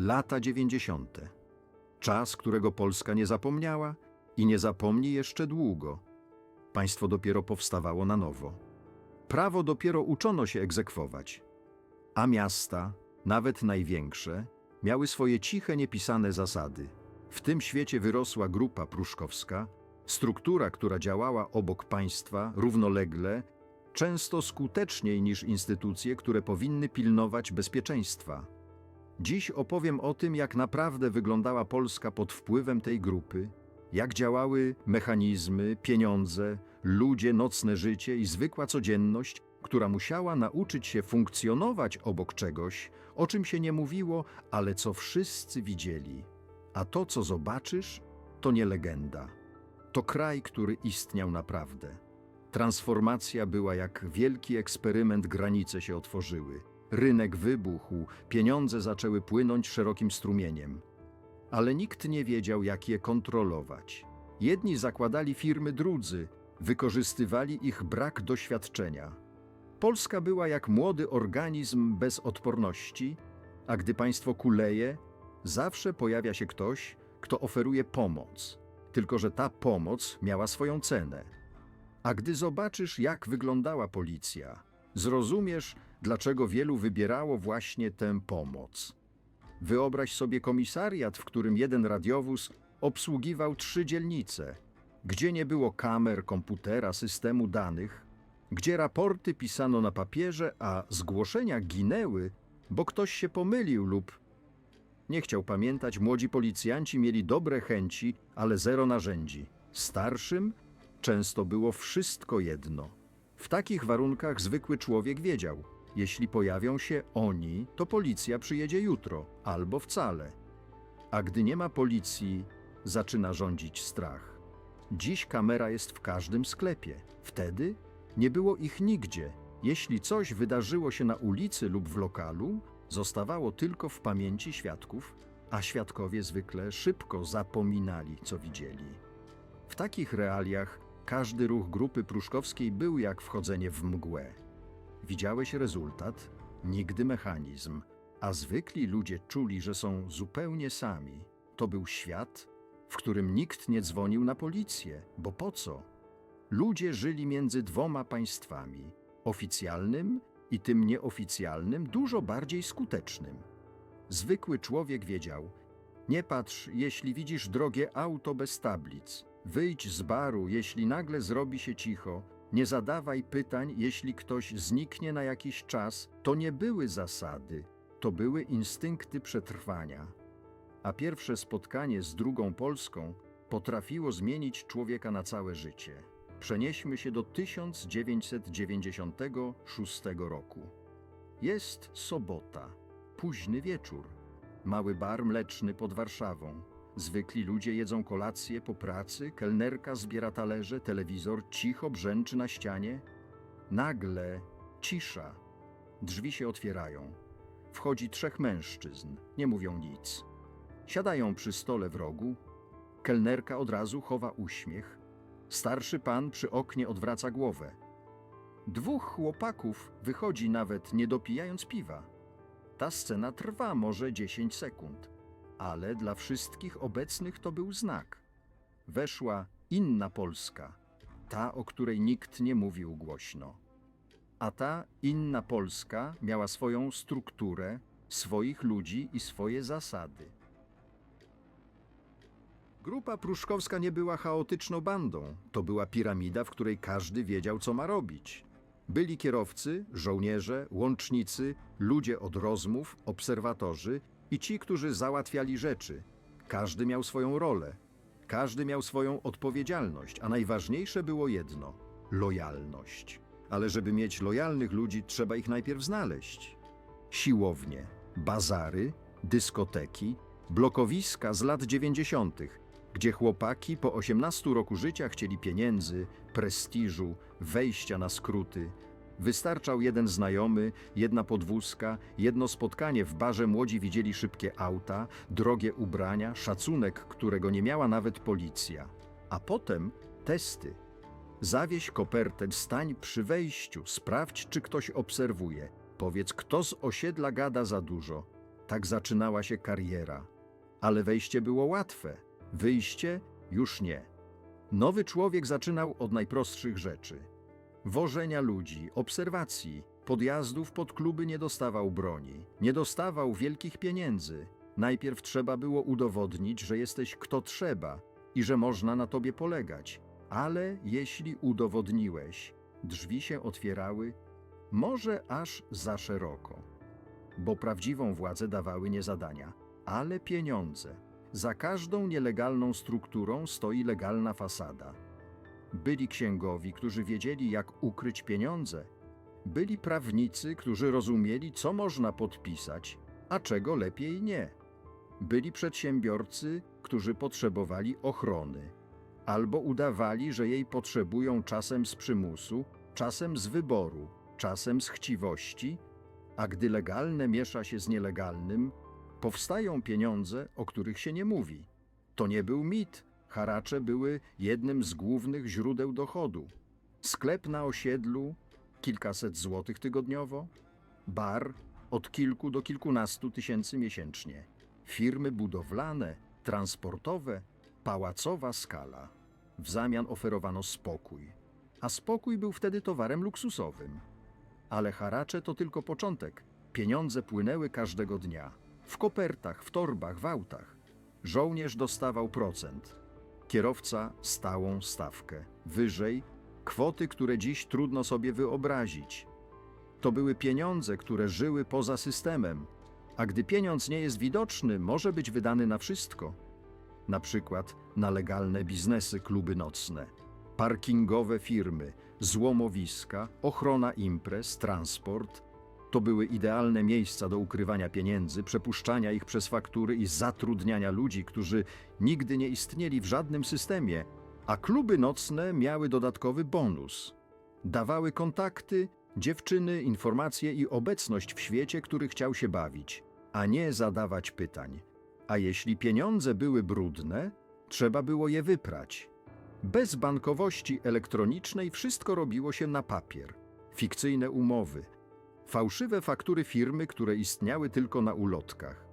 Lata dziewięćdziesiąte. Czas, którego Polska nie zapomniała i nie zapomni jeszcze długo. Państwo dopiero powstawało na nowo. Prawo dopiero uczono się egzekwować. A miasta, nawet największe, miały swoje ciche, niepisane zasady. W tym świecie wyrosła grupa pruszkowska, struktura, która działała obok państwa równolegle, często skuteczniej niż instytucje, które powinny pilnować bezpieczeństwa. Dziś opowiem o tym, jak naprawdę wyglądała Polska pod wpływem tej grupy, jak działały mechanizmy, pieniądze, ludzie, nocne życie i zwykła codzienność, która musiała nauczyć się funkcjonować obok czegoś, o czym się nie mówiło, ale co wszyscy widzieli. A to, co zobaczysz, to nie legenda. To kraj, który istniał naprawdę. Transformacja była jak wielki eksperyment, granice się otworzyły. Rynek wybuchł, pieniądze zaczęły płynąć szerokim strumieniem. Ale nikt nie wiedział, jak je kontrolować. Jedni zakładali firmy, drudzy wykorzystywali ich brak doświadczenia. Polska była jak młody organizm bez odporności, a gdy państwo kuleje, zawsze pojawia się ktoś, kto oferuje pomoc. Tylko, że ta pomoc miała swoją cenę. A gdy zobaczysz, jak wyglądała policja, zrozumiesz, dlaczego wielu wybierało właśnie tę pomoc. Wyobraź sobie komisariat, w którym jeden radiowóz obsługiwał trzy dzielnice, gdzie nie było kamer, komputera, systemu danych, gdzie raporty pisano na papierze, a zgłoszenia ginęły, bo ktoś się pomylił lub nie chciał pamiętać, młodzi policjanci mieli dobre chęci, ale zero narzędzi. Starszym często było wszystko jedno. W takich warunkach zwykły człowiek wiedział, jeśli pojawią się oni, to policja przyjedzie jutro, albo wcale. A gdy nie ma policji, zaczyna rządzić strach. Dziś kamera jest w każdym sklepie. Wtedy nie było ich nigdzie. Jeśli coś wydarzyło się na ulicy lub w lokalu, zostawało tylko w pamięci świadków, a świadkowie zwykle szybko zapominali, co widzieli. W takich realiach każdy ruch grupy pruszkowskiej był jak wchodzenie w mgłę. Widziałeś rezultat, nigdy mechanizm, a zwykli ludzie czuli, że są zupełnie sami. To był świat, w którym nikt nie dzwonił na policję, bo po co? Ludzie żyli między dwoma państwami oficjalnym i tym nieoficjalnym, dużo bardziej skutecznym. Zwykły człowiek wiedział: Nie patrz, jeśli widzisz drogie auto bez tablic, wyjdź z baru, jeśli nagle zrobi się cicho, nie zadawaj pytań, jeśli ktoś zniknie na jakiś czas. To nie były zasady, to były instynkty przetrwania. A pierwsze spotkanie z drugą Polską potrafiło zmienić człowieka na całe życie. Przenieśmy się do 1996 roku. Jest sobota, późny wieczór. Mały bar mleczny pod Warszawą. Zwykli ludzie jedzą kolację po pracy, kelnerka zbiera talerze, telewizor cicho brzęczy na ścianie. Nagle cisza. Drzwi się otwierają. Wchodzi trzech mężczyzn, nie mówią nic. Siadają przy stole w rogu. Kelnerka od razu chowa uśmiech. Starszy pan przy oknie odwraca głowę. Dwóch chłopaków wychodzi nawet nie dopijając piwa. Ta scena trwa może 10 sekund, ale dla wszystkich obecnych to był znak. Weszła inna Polska, ta, o której nikt nie mówił głośno. A ta inna Polska miała swoją strukturę, swoich ludzi i swoje zasady. Grupa pruszkowska nie była chaotyczną bandą. To była piramida, w której każdy wiedział, co ma robić. Byli kierowcy, żołnierze, łącznicy, ludzie od rozmów, obserwatorzy i ci, którzy załatwiali rzeczy. Każdy miał swoją rolę, każdy miał swoją odpowiedzialność, a najważniejsze było jedno lojalność. Ale żeby mieć lojalnych ludzi, trzeba ich najpierw znaleźć. Siłownie, bazary, dyskoteki, blokowiska z lat 90., gdzie chłopaki po 18 roku życia chcieli pieniędzy, prestiżu, wejścia na skróty. Wystarczał jeden znajomy, jedna podwózka, jedno spotkanie w barze młodzi widzieli szybkie auta, drogie ubrania, szacunek, którego nie miała nawet policja. A potem testy. Zawieź kopertę, stań przy wejściu, sprawdź, czy ktoś obserwuje. Powiedz, kto z osiedla gada za dużo. Tak zaczynała się kariera. Ale wejście było łatwe, wyjście już nie. Nowy człowiek zaczynał od najprostszych rzeczy. Wożenia ludzi, obserwacji, podjazdów pod kluby nie dostawał broni, nie dostawał wielkich pieniędzy. Najpierw trzeba było udowodnić, że jesteś kto trzeba i że można na tobie polegać. Ale jeśli udowodniłeś, drzwi się otwierały, może aż za szeroko. Bo prawdziwą władzę dawały nie zadania, ale pieniądze. Za każdą nielegalną strukturą stoi legalna fasada. Byli księgowi, którzy wiedzieli, jak ukryć pieniądze. Byli prawnicy, którzy rozumieli, co można podpisać, a czego lepiej nie. Byli przedsiębiorcy, którzy potrzebowali ochrony, albo udawali, że jej potrzebują czasem z przymusu, czasem z wyboru, czasem z chciwości, a gdy legalne miesza się z nielegalnym, powstają pieniądze, o których się nie mówi. To nie był mit. Haracze były jednym z głównych źródeł dochodu. Sklep na osiedlu kilkaset złotych tygodniowo, bar od kilku do kilkunastu tysięcy miesięcznie, firmy budowlane, transportowe, pałacowa skala. W zamian oferowano spokój, a spokój był wtedy towarem luksusowym. Ale haracze to tylko początek. Pieniądze płynęły każdego dnia. W kopertach, w torbach, w autach. Żołnierz dostawał procent. Kierowca stałą stawkę. Wyżej kwoty, które dziś trudno sobie wyobrazić. To były pieniądze, które żyły poza systemem. A gdy pieniądz nie jest widoczny, może być wydany na wszystko. Na przykład na legalne biznesy, kluby nocne, parkingowe firmy, złomowiska, ochrona imprez, transport. To były idealne miejsca do ukrywania pieniędzy, przepuszczania ich przez faktury i zatrudniania ludzi, którzy nigdy nie istnieli w żadnym systemie, a kluby nocne miały dodatkowy bonus. Dawały kontakty, dziewczyny, informacje i obecność w świecie, który chciał się bawić, a nie zadawać pytań. A jeśli pieniądze były brudne, trzeba było je wyprać. Bez bankowości elektronicznej wszystko robiło się na papier. Fikcyjne umowy, fałszywe faktury firmy, które istniały tylko na ulotkach.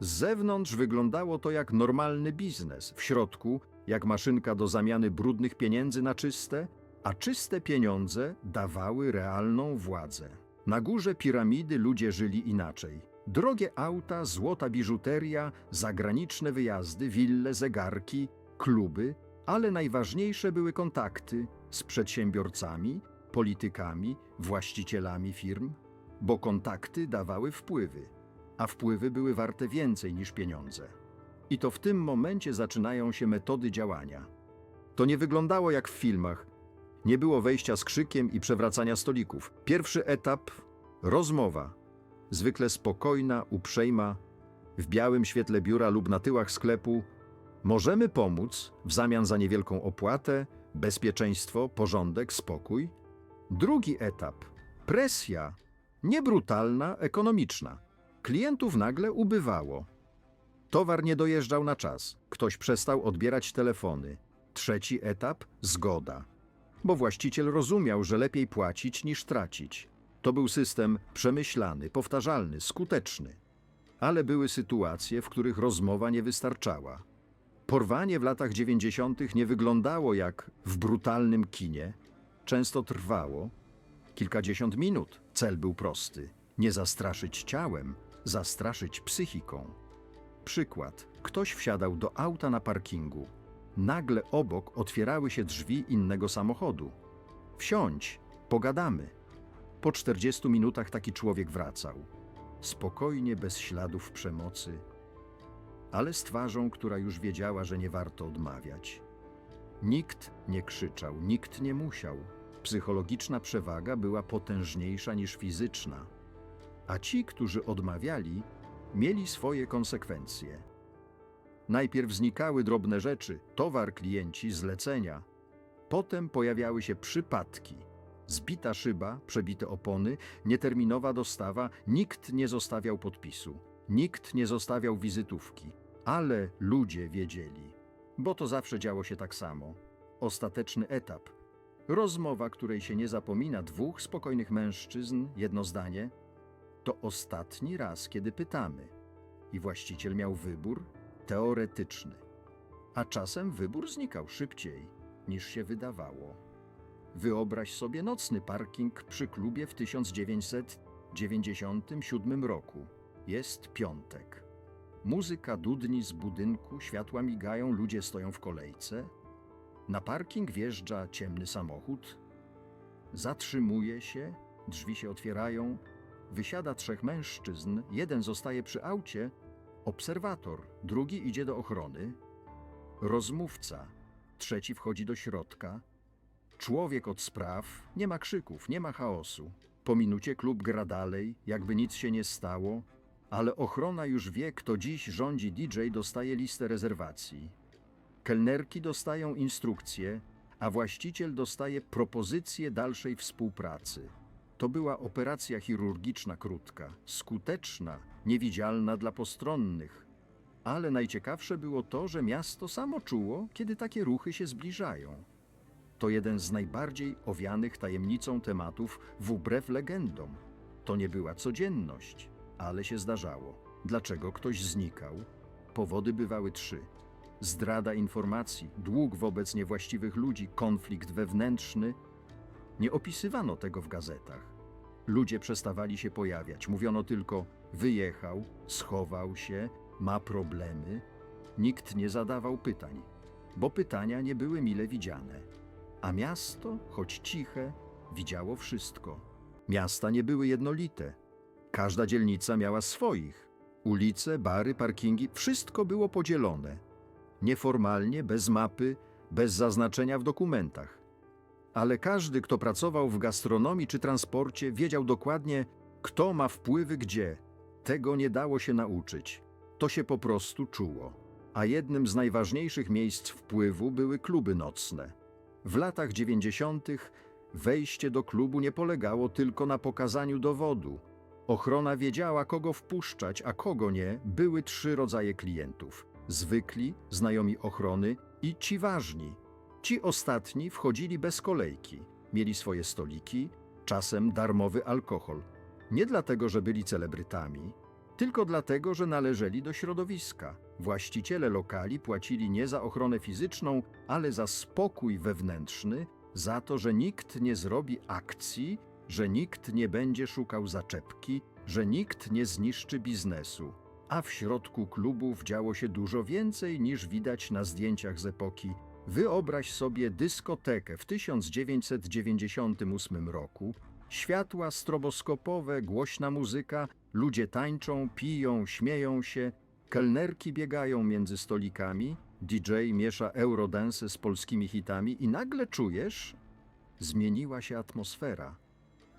Z zewnątrz wyglądało to jak normalny biznes, w środku jak maszynka do zamiany brudnych pieniędzy na czyste, a czyste pieniądze dawały realną władzę. Na górze piramidy ludzie żyli inaczej. Drogie auta, złota biżuteria, zagraniczne wyjazdy, wille, zegarki, kluby, ale najważniejsze były kontakty z przedsiębiorcami, politykami, właścicielami firm, bo kontakty dawały wpływy, a wpływy były warte więcej niż pieniądze. I to w tym momencie zaczynają się metody działania. To nie wyglądało jak w filmach. Nie było wejścia z krzykiem i przewracania stolików. Pierwszy etap rozmowa. Zwykle spokojna, uprzejma, w białym świetle biura lub na tyłach sklepu. Możemy pomóc w zamian za niewielką opłatę, bezpieczeństwo, porządek, spokój. Drugi etap presja, nie brutalna, ekonomiczna. Klientów nagle ubywało. Towar nie dojeżdżał na czas, ktoś przestał odbierać telefony. Trzeci etap zgoda. Bo właściciel rozumiał, że lepiej płacić niż tracić. To był system przemyślany, powtarzalny, skuteczny. Ale były sytuacje, w których rozmowa nie wystarczała. Porwanie w latach 90. nie wyglądało jak w brutalnym kinie. Często trwało kilkadziesiąt minut. Cel był prosty: nie zastraszyć ciałem, zastraszyć psychiką. Przykład. Ktoś wsiadał do auta na parkingu. Nagle obok otwierały się drzwi innego samochodu. Wsiądź, pogadamy. Po 40 minutach taki człowiek wracał. Spokojnie, bez śladów przemocy, ale z twarzą, która już wiedziała, że nie warto odmawiać. Nikt nie krzyczał, nikt nie musiał. Psychologiczna przewaga była potężniejsza niż fizyczna. A ci, którzy odmawiali, mieli swoje konsekwencje. Najpierw znikały drobne rzeczy, towar klienci, zlecenia. Potem pojawiały się przypadki. Zbita szyba, przebite opony, nieterminowa dostawa, nikt nie zostawiał podpisu, nikt nie zostawiał wizytówki, ale ludzie wiedzieli, bo to zawsze działo się tak samo. Ostateczny etap. Rozmowa, której się nie zapomina dwóch spokojnych mężczyzn, jedno zdanie. To ostatni raz, kiedy pytamy. I właściciel miał wybór teoretyczny. A czasem wybór znikał szybciej, niż się wydawało. Wyobraź sobie nocny parking przy klubie w 1997 roku. Jest piątek. Muzyka dudni z budynku, światła migają, ludzie stoją w kolejce. Na parking wjeżdża ciemny samochód. Zatrzymuje się, drzwi się otwierają. Wysiada trzech mężczyzn, jeden zostaje przy aucie, obserwator, drugi idzie do ochrony, rozmówca, trzeci wchodzi do środka. Człowiek od spraw, nie ma krzyków, nie ma chaosu. Po minucie klub gra dalej, jakby nic się nie stało, ale ochrona już wie, kto dziś rządzi DJ, dostaje listę rezerwacji. Kelnerki dostają instrukcje, a właściciel dostaje propozycję dalszej współpracy. To była operacja chirurgiczna krótka, skuteczna, niewidzialna dla postronnych. Ale najciekawsze było to, że miasto samo czuło, kiedy takie ruchy się zbliżają. To jeden z najbardziej owianych tajemnicą tematów wbrew legendom. To nie była codzienność, ale się zdarzało. Dlaczego ktoś znikał? Powody bywały trzy: zdrada informacji, dług wobec niewłaściwych ludzi, konflikt wewnętrzny. Nie opisywano tego w gazetach. Ludzie przestawali się pojawiać. Mówiono tylko: wyjechał, schował się, ma problemy. Nikt nie zadawał pytań, bo pytania nie były mile widziane. A miasto, choć ciche, widziało wszystko. Miasta nie były jednolite. Każda dzielnica miała swoich. Ulice, bary, parkingi wszystko było podzielone. Nieformalnie, bez mapy, bez zaznaczenia w dokumentach. Ale każdy, kto pracował w gastronomii czy transporcie, wiedział dokładnie, kto ma wpływy gdzie. Tego nie dało się nauczyć. To się po prostu czuło. A jednym z najważniejszych miejsc wpływu były kluby nocne. W latach 90. wejście do klubu nie polegało tylko na pokazaniu dowodu. Ochrona wiedziała, kogo wpuszczać, a kogo nie. Były trzy rodzaje klientów: zwykli, znajomi ochrony i ci ważni. Ci ostatni wchodzili bez kolejki, mieli swoje stoliki, czasem darmowy alkohol. Nie dlatego, że byli celebrytami, tylko dlatego, że należeli do środowiska. Właściciele lokali płacili nie za ochronę fizyczną, ale za spokój wewnętrzny, za to, że nikt nie zrobi akcji, że nikt nie będzie szukał zaczepki, że nikt nie zniszczy biznesu. A w środku klubów działo się dużo więcej niż widać na zdjęciach z epoki. Wyobraź sobie dyskotekę w 1998 roku. Światła stroboskopowe, głośna muzyka, ludzie tańczą, piją, śmieją się, kelnerki biegają między stolikami, DJ miesza eurodance z polskimi hitami i nagle czujesz, zmieniła się atmosfera.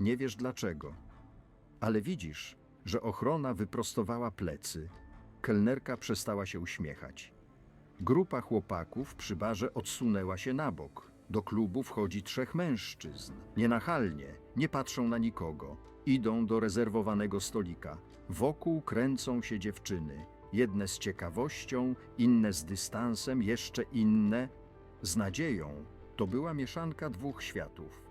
Nie wiesz dlaczego, ale widzisz, że ochrona wyprostowała plecy. Kelnerka przestała się uśmiechać. Grupa chłopaków przy barze odsunęła się na bok. Do klubu wchodzi trzech mężczyzn. Nienachalnie, nie patrzą na nikogo. Idą do rezerwowanego stolika. Wokół kręcą się dziewczyny. Jedne z ciekawością, inne z dystansem, jeszcze inne z nadzieją. To była mieszanka dwóch światów.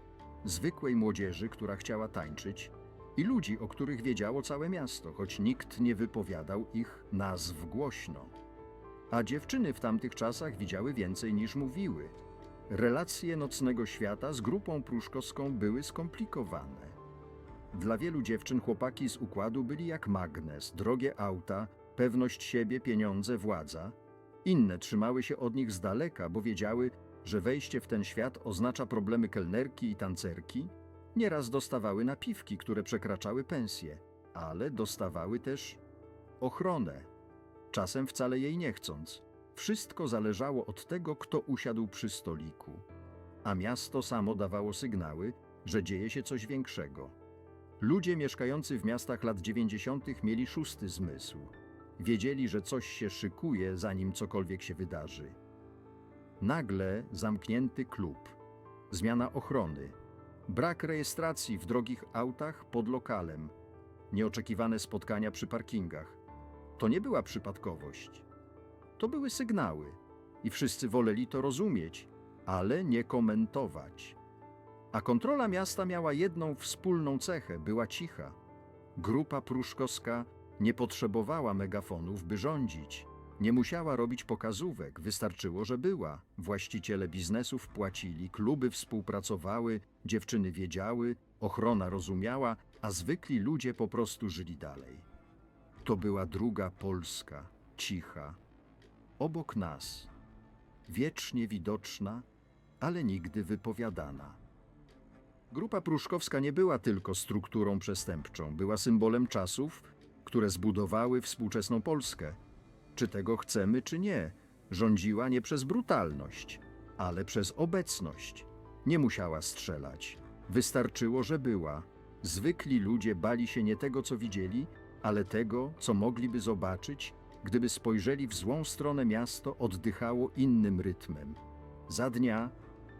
Zwykłej młodzieży, która chciała tańczyć, i ludzi, o których wiedziało całe miasto, choć nikt nie wypowiadał ich nazw głośno. A dziewczyny w tamtych czasach widziały więcej niż mówiły. Relacje nocnego świata z grupą pruszkowską były skomplikowane. Dla wielu dziewczyn chłopaki z układu byli jak magnes, drogie auta, pewność siebie, pieniądze, władza. Inne trzymały się od nich z daleka, bo wiedziały, że wejście w ten świat oznacza problemy kelnerki i tancerki. Nieraz dostawały napiwki, które przekraczały pensję, ale dostawały też ochronę, czasem wcale jej nie chcąc. Wszystko zależało od tego, kto usiadł przy stoliku. A miasto samo dawało sygnały, że dzieje się coś większego. Ludzie mieszkający w miastach lat 90. mieli szósty zmysł. Wiedzieli, że coś się szykuje, zanim cokolwiek się wydarzy. Nagle zamknięty klub, zmiana ochrony, brak rejestracji w drogich autach pod lokalem, nieoczekiwane spotkania przy parkingach. To nie była przypadkowość. To były sygnały i wszyscy woleli to rozumieć, ale nie komentować. A kontrola miasta miała jedną wspólną cechę była cicha. Grupa pruszkowska nie potrzebowała megafonów, by rządzić. Nie musiała robić pokazówek, wystarczyło, że była. Właściciele biznesów płacili, kluby współpracowały, dziewczyny wiedziały, ochrona rozumiała, a zwykli ludzie po prostu żyli dalej. To była druga Polska, cicha, obok nas, wiecznie widoczna, ale nigdy wypowiadana. Grupa pruszkowska nie była tylko strukturą przestępczą, była symbolem czasów, które zbudowały współczesną Polskę. Czy tego chcemy, czy nie, rządziła nie przez brutalność, ale przez obecność. Nie musiała strzelać. Wystarczyło, że była. Zwykli ludzie bali się nie tego, co widzieli, ale tego, co mogliby zobaczyć, gdyby spojrzeli w złą stronę miasto oddychało innym rytmem. Za dnia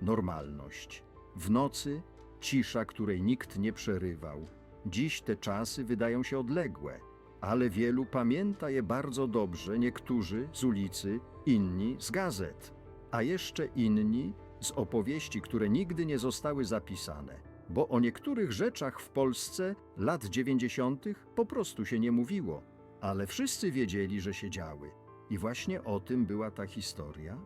normalność. W nocy cisza, której nikt nie przerywał. Dziś te czasy wydają się odległe, ale wielu pamięta je bardzo dobrze, niektórzy z ulicy, inni z gazet, a jeszcze inni z opowieści, które nigdy nie zostały zapisane, bo o niektórych rzeczach w Polsce lat dziewięćdziesiątych po prostu się nie mówiło, ale wszyscy wiedzieli, że się działy. I właśnie o tym była ta historia